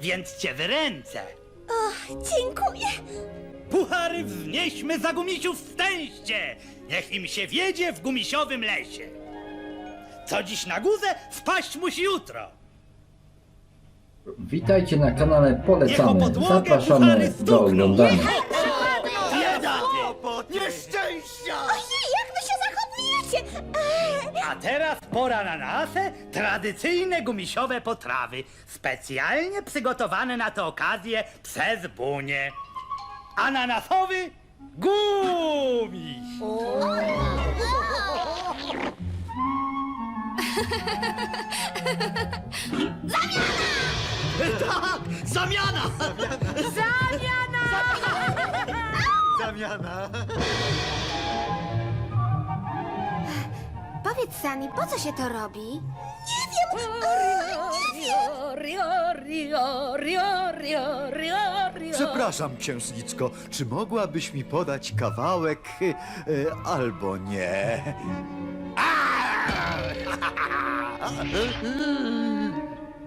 więc cię wyręcę. O, dziękuję. Puchary wznieśmy za gumisiów szczęście, niech im się wiedzie w gumisiowym lesie. Co dziś na górze, spaść musi jutro. Witajcie na kanale Polecamy. podłogę Zapraszamy puchary do oglądania. Bieda. Nieszczęścia! Teraz pora na nasze tradycyjne gumisiowe potrawy, specjalnie przygotowane na tę okazję przez Bunię. Ananasowy gumiś. Tak! Zamiana! Zamiana! Powiedz Sani, po co się to robi? nie wiem. Eee, nie wiem. Przepraszam, księżniczko, czy mogłabyś mi podać kawałek e, albo nie?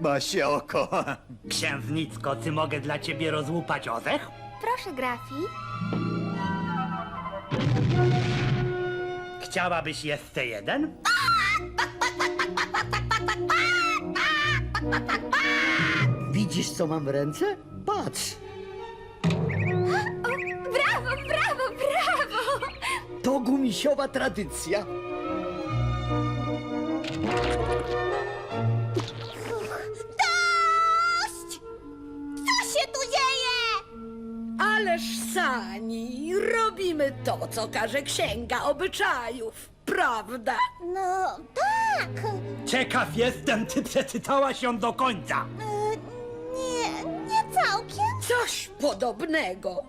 Ma się oko. Księżniczko, czy mogę dla ciebie rozłupać orzech? Proszę, Grafi. Chciałabyś jeszcze jeden? Widzisz, co mam w ręce? Patrz, Brawo, brawo, brawo! to gumisiowa tradycja. Ależ Sani, robimy to, co każe księga obyczajów, prawda? No, tak. Ciekaw jestem, czy przeczytałaś ją do końca. Eee, nie, nie całkiem. Coś podobnego.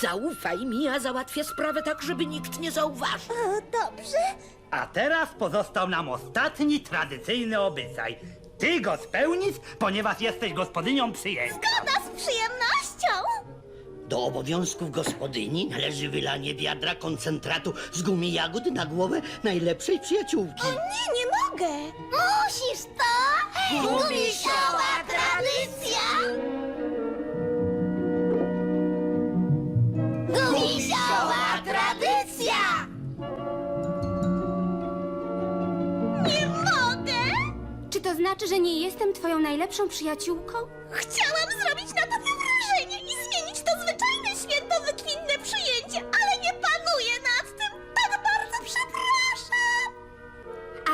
Zaufaj mi, a załatwię sprawę tak, żeby nikt nie zauważył. O, dobrze. A teraz pozostał nam ostatni tradycyjny obyczaj. Ty go spełnisz, ponieważ jesteś gospodynią przyjęcia. Do obowiązków gospodyni należy wylanie wiadra koncentratu z gumi jagód na głowę najlepszej przyjaciółki. O nie, nie mogę. Musisz to. Gumisiowa tradycja. Gumisiowa tradycja. Nie mogę. Czy to znaczy, że nie jestem twoją najlepszą przyjaciółką? Chciałam zrobić na tobie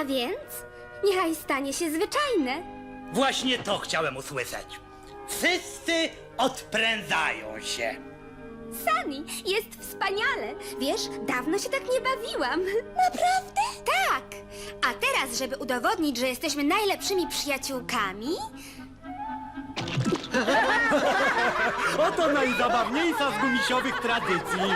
A więc niechaj stanie się zwyczajne. Właśnie to chciałem usłyszeć. Wszyscy odprędzają się. Sani, jest wspaniale. Wiesz, dawno się tak nie bawiłam. Naprawdę? Tak. A teraz, żeby udowodnić, że jesteśmy najlepszymi przyjaciółkami, Oto najzabawniejsza z gumisiowych tradycji.